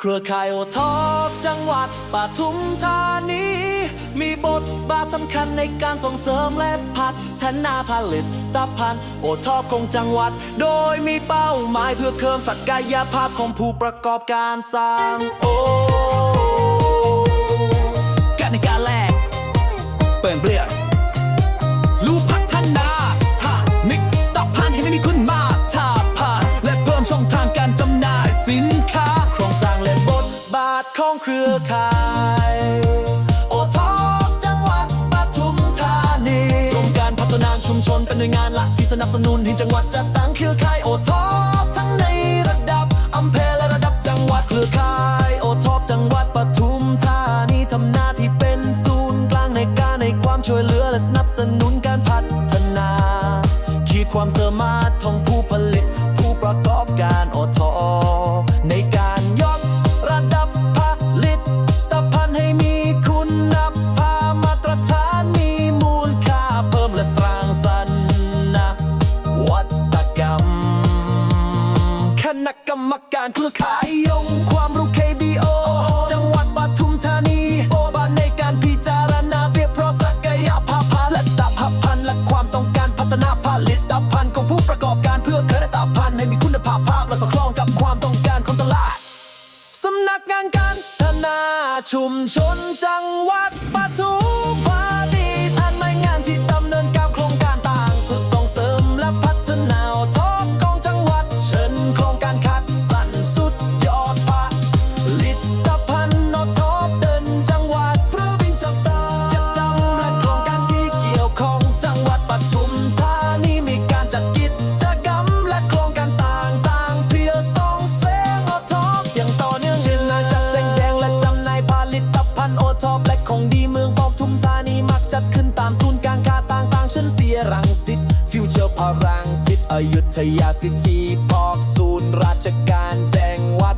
เครือข่ายโอทอปจังหวัดปทุมธานี มีบทบาทสำคัญในการส่งเสริมและพัฒนาผลิตภัณฑ์โอทอปของจังหวัด โดยมีเป้าหมายเพื่อเพิ่มศักยภาพของผู้ประกอบการสร้างโอ รือข่าย โอทอปจังหวัดปทุมธานีกรมการพัฒนาชุมชนเป็นหน่วยงานหลักที่สนับสนุนให้จังหวัดจัดตั้งเครือข่ายโอทอปารเครือขายองความรู้ KBO จังหวัดปทุมธานี โอบาในการพิจารณาเพียบเพราะศักยภาพและตภาพพันและความต้องการพัฒนาผลิตภัณฑ์ของผู้ประกอบการเพื่อคณะตพันให้มีคุณภาพภาพและสอดคล้องกับความต้องการของตลาดสำนักงานการพัฒนาชุมชนจังหวัดปทุม รังสิตฟิวเจอร์พารังสิตอยุธยาซิตี้พอกศูนย์ราชการแจ้งวัฒ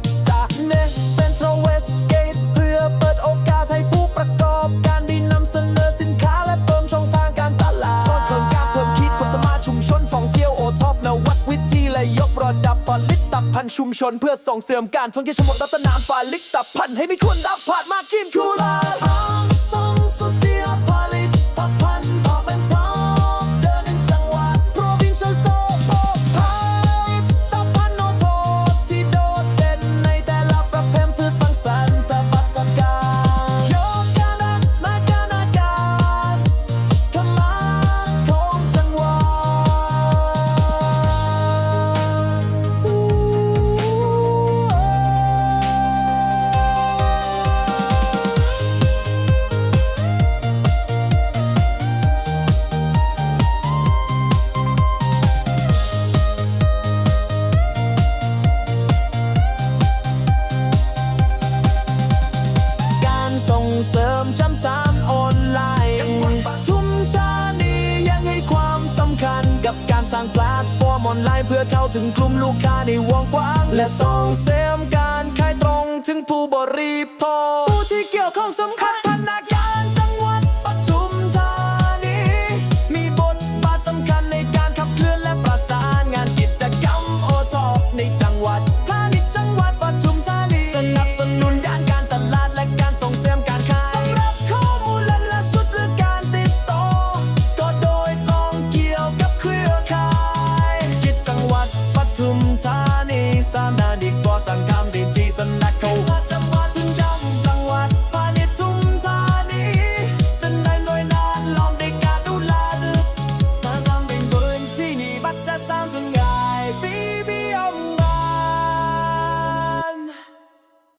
นะเซ็นทรัลเวสเกตเพื่อเปิดโอกาสให้ผู้ประกอบการได้นำเสนอสินค้าและเพิ่มช่องทางการตลาดช่วยโครงการเพิ่มขีดความสามารถชุมชนท่องเที่ยวโอท็อปนวัดวิธีและยกระดับผลิตภัณฑ์ชุมชน เพื่อส่งเสริมการท่องเที่ยวชมรมรัตนามผลิตภัณฑ์ให้มีคุณภาพมาน สร้างแพลตฟอร์มออนไลน์เพื่อเข้าถึงกลุ่มลูกค้าในวงกว้าง และสริมการ